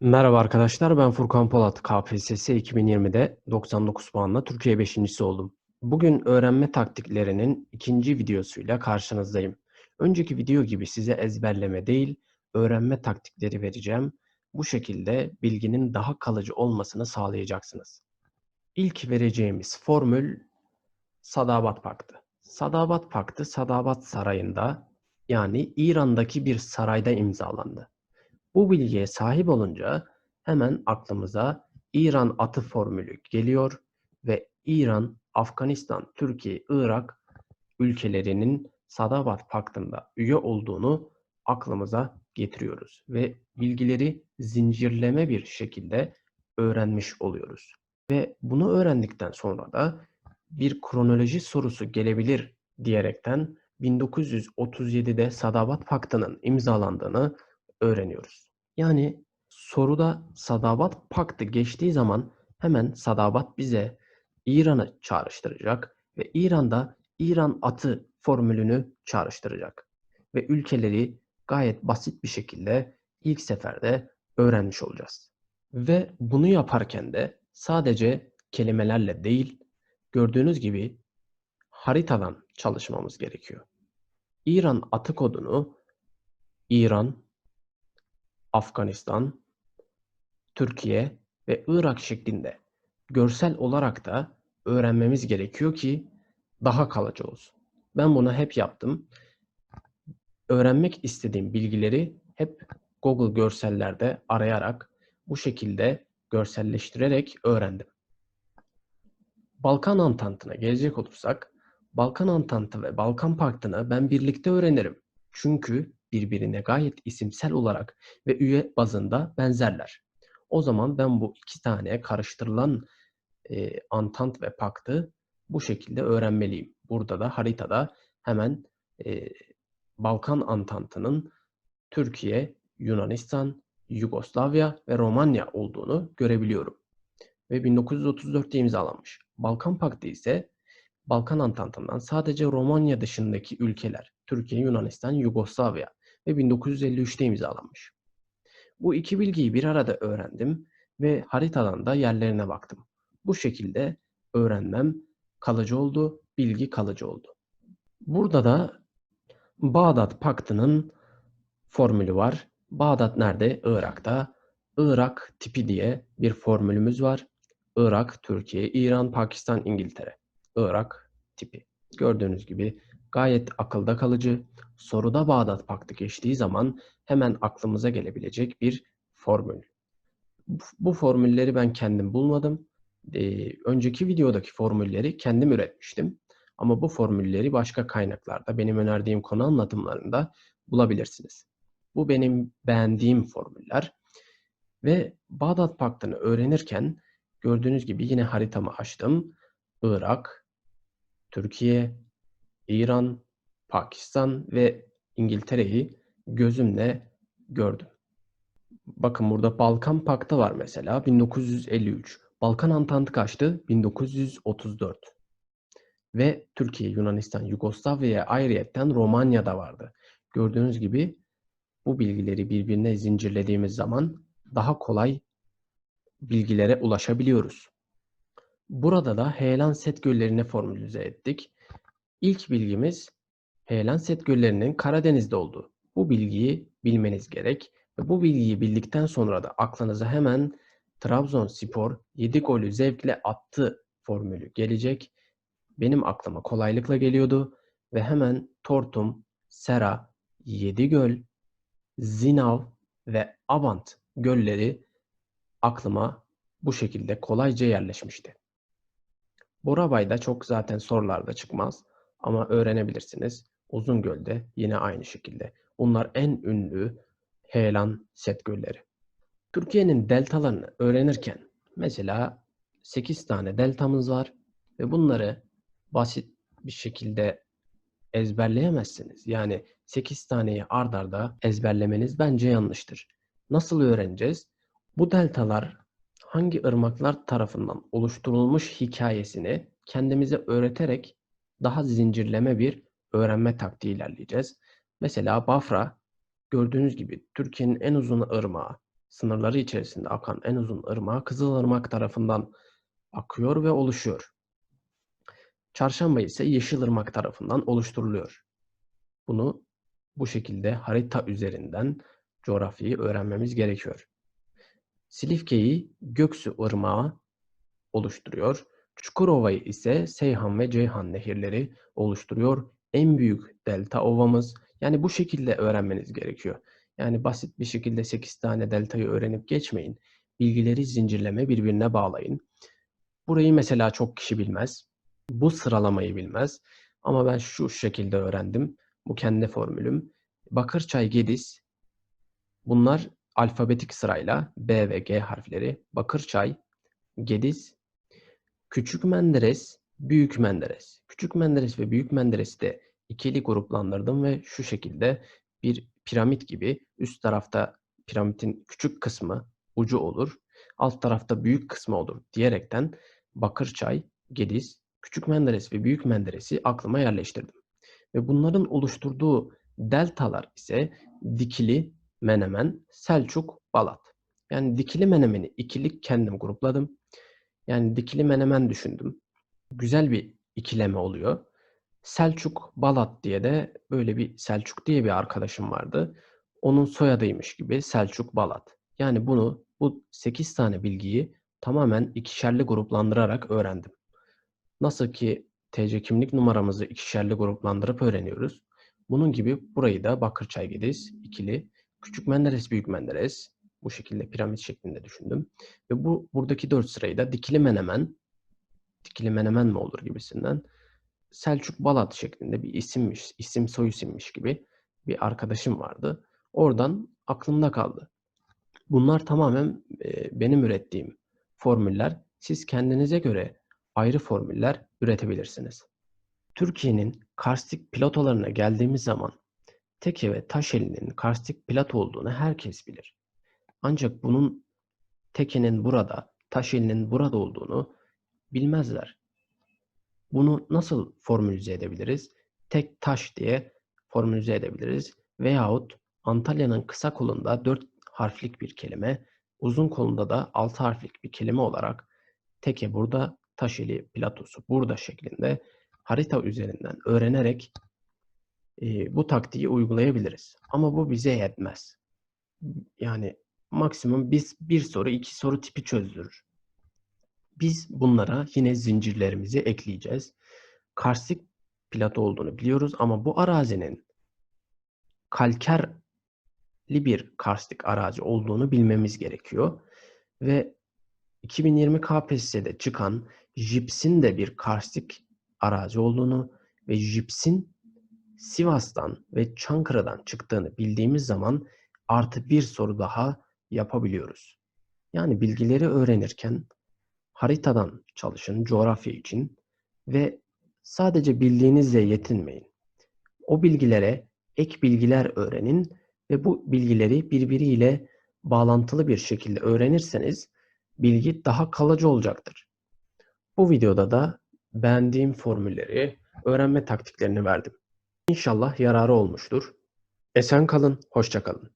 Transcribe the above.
Merhaba arkadaşlar, ben Furkan Polat. KPSS 2020'de 99 puanla Türkiye 5.si oldum. Bugün öğrenme taktiklerinin ikinci videosuyla karşınızdayım. Önceki video gibi size ezberleme değil, öğrenme taktikleri vereceğim. Bu şekilde bilginin daha kalıcı olmasını sağlayacaksınız. İlk vereceğimiz formül Sadabat Paktı. Sadabat Paktı Sadabat Sarayı'nda yani İran'daki bir sarayda imzalandı. Bu bilgiye sahip olunca hemen aklımıza İran atı formülü geliyor ve İran, Afganistan, Türkiye, Irak ülkelerinin Sadabat Paktı'nda üye olduğunu aklımıza getiriyoruz ve bilgileri zincirleme bir şekilde öğrenmiş oluyoruz. Ve bunu öğrendikten sonra da bir kronoloji sorusu gelebilir diyerekten 1937'de Sadabat Paktı'nın imzalandığını öğreniyoruz. Yani soruda Sadabat Paktı geçtiği zaman hemen Sadabat bize İran'ı çağrıştıracak ve İran'da İran atı formülünü çağrıştıracak. Ve ülkeleri gayet basit bir şekilde ilk seferde öğrenmiş olacağız. Ve bunu yaparken de sadece kelimelerle değil, gördüğünüz gibi haritadan çalışmamız gerekiyor. İran atı kodunu İran, Afganistan, Türkiye ve Irak şeklinde görsel olarak da öğrenmemiz gerekiyor ki daha kalıcı olsun. Ben bunu hep yaptım. Öğrenmek istediğim bilgileri hep Google görsellerde arayarak bu şekilde görselleştirerek öğrendim. Balkan Antantı'na gelecek olursak, Balkan Antantı ve Balkan Paktı'nı ben birlikte öğrenirim. Çünkü birbirine gayet isimsel olarak ve üye bazında benzerler. O zaman ben bu iki tane karıştırılan e, Antant ve Pakt'ı bu şekilde öğrenmeliyim. Burada da haritada hemen e, Balkan Antantı'nın Türkiye, Yunanistan, Yugoslavya ve Romanya olduğunu görebiliyorum. Ve 1934'te imzalanmış. Balkan Paktı ise Balkan Antantı'ndan sadece Romanya dışındaki ülkeler, Türkiye, Yunanistan, Yugoslavya ve 1953'te imzalanmış. Bu iki bilgiyi bir arada öğrendim ve haritadan da yerlerine baktım. Bu şekilde öğrenmem kalıcı oldu, bilgi kalıcı oldu. Burada da Bağdat Paktı'nın formülü var. Bağdat nerede? Irak'ta. Irak tipi diye bir formülümüz var. Irak, Türkiye, İran, Pakistan, İngiltere. Irak tipi. Gördüğünüz gibi gayet akılda kalıcı, soruda Bağdat Paktı geçtiği zaman hemen aklımıza gelebilecek bir formül. Bu formülleri ben kendim bulmadım. Ee, önceki videodaki formülleri kendim üretmiştim. Ama bu formülleri başka kaynaklarda, benim önerdiğim konu anlatımlarında bulabilirsiniz. Bu benim beğendiğim formüller. Ve Bağdat Paktı'nı öğrenirken gördüğünüz gibi yine haritamı açtım. Irak, Türkiye, İran, Pakistan ve İngiltere'yi gözümle gördüm. Bakın burada Balkan Paktı var mesela 1953. Balkan Antantı kaçtı? 1934. Ve Türkiye, Yunanistan, Yugoslavya'ya ayrıyetten Romanya'da vardı. Gördüğünüz gibi bu bilgileri birbirine zincirlediğimiz zaman daha kolay bilgilere ulaşabiliyoruz. Burada da heyelan set göllerini formülize ettik. İlk bilgimiz heyelan set göllerinin Karadeniz'de olduğu. Bu bilgiyi bilmeniz gerek ve bu bilgiyi bildikten sonra da aklınıza hemen Trabzonspor 7 golü zevkle attı formülü gelecek. Benim aklıma kolaylıkla geliyordu ve hemen Tortum, Sera, Yedigöl, Zinav ve Abant gölleri aklıma bu şekilde kolayca yerleşmişti. Borabay'da çok zaten sorularda çıkmaz ama öğrenebilirsiniz. Uzungöl'de yine aynı şekilde. Bunlar en ünlü heyelan set gölleri. Türkiye'nin deltalarını öğrenirken mesela 8 tane deltamız var ve bunları basit bir şekilde ezberleyemezsiniz. Yani 8 taneyi ard arda ezberlemeniz bence yanlıştır. Nasıl öğreneceğiz? Bu deltalar hangi ırmaklar tarafından oluşturulmuş hikayesini kendimize öğreterek daha zincirleme bir öğrenme taktiği ilerleyeceğiz. Mesela Bafra gördüğünüz gibi Türkiye'nin en uzun ırmağı sınırları içerisinde akan en uzun ırmak Kızılırmak tarafından akıyor ve oluşuyor. Çarşamba ise Yeşilırmak tarafından oluşturuluyor. Bunu bu şekilde harita üzerinden coğrafyayı öğrenmemiz gerekiyor. Silifke'yi Göksu Irmağı oluşturuyor. Çukurova'yı ise Seyhan ve Ceyhan nehirleri oluşturuyor. En büyük delta ovamız. Yani bu şekilde öğrenmeniz gerekiyor. Yani basit bir şekilde 8 tane deltayı öğrenip geçmeyin. Bilgileri zincirleme birbirine bağlayın. Burayı mesela çok kişi bilmez. Bu sıralamayı bilmez. Ama ben şu şekilde öğrendim. Bu kendi formülüm. Bakırçay, Gediz. Bunlar alfabetik sırayla B ve G harfleri. Bakırçay, Gediz, Küçük Menderes, Büyük Menderes. Küçük Menderes ve Büyük Menderes'i de ikili gruplandırdım ve şu şekilde bir piramit gibi üst tarafta piramidin küçük kısmı ucu olur. Alt tarafta büyük kısmı olur diyerekten Bakırçay, Gediz, Küçük Menderes ve Büyük Menderes'i aklıma yerleştirdim. Ve bunların oluşturduğu deltalar ise Dikili, Menemen, Selçuk, Balat. Yani Dikili Menemen'i ikili kendim grupladım. Yani Dikili Menemen düşündüm. Güzel bir ikileme oluyor. Selçuk Balat diye de böyle bir Selçuk diye bir arkadaşım vardı. Onun soyadıymış gibi Selçuk Balat. Yani bunu bu 8 tane bilgiyi tamamen ikişerli gruplandırarak öğrendim. Nasıl ki TC kimlik numaramızı ikişerli gruplandırıp öğreniyoruz. Bunun gibi burayı da Bakırçay Gediz ikili, Küçük Menderes Büyük Menderes bu şekilde piramit şeklinde düşündüm. Ve bu buradaki 4 sırayı da dikili menemen, dikili menemen mi olur gibisinden Selçuk Balat şeklinde bir isimmiş, isim soy isimmiş gibi bir arkadaşım vardı. Oradan aklımda kaldı. Bunlar tamamen e, benim ürettiğim formüller. Siz kendinize göre ayrı formüller üretebilirsiniz. Türkiye'nin karstik platolarına geldiğimiz zaman Teke ve Taşeli'nin karstik plato olduğunu herkes bilir. Ancak bunun Teke'nin burada, Taşeli'nin burada olduğunu bilmezler. Bunu nasıl formülize edebiliriz? Tek taş diye formülize edebiliriz. Veyahut Antalya'nın kısa kolunda 4 harflik bir kelime, uzun kolunda da 6 harflik bir kelime olarak Teke burada, Taşeli platosu burada şeklinde harita üzerinden öğrenerek e, bu taktiği uygulayabiliriz. Ama bu bize yetmez. Yani maksimum biz bir soru, iki soru tipi çözdürür. Biz bunlara yine zincirlerimizi ekleyeceğiz. Karstik plato olduğunu biliyoruz ama bu arazinin kalkerli bir karstik arazi olduğunu bilmemiz gerekiyor. Ve 2020 KPSS'de çıkan jipsin de bir karstik arazi olduğunu ve jipsin Sivas'tan ve Çankırı'dan çıktığını bildiğimiz zaman artı bir soru daha yapabiliyoruz. Yani bilgileri öğrenirken haritadan çalışın coğrafya için ve sadece bildiğinizle yetinmeyin. O bilgilere ek bilgiler öğrenin ve bu bilgileri birbiriyle bağlantılı bir şekilde öğrenirseniz bilgi daha kalıcı olacaktır. Bu videoda da beğendiğim formülleri, öğrenme taktiklerini verdim. İnşallah yararı olmuştur. Esen kalın, hoşça kalın.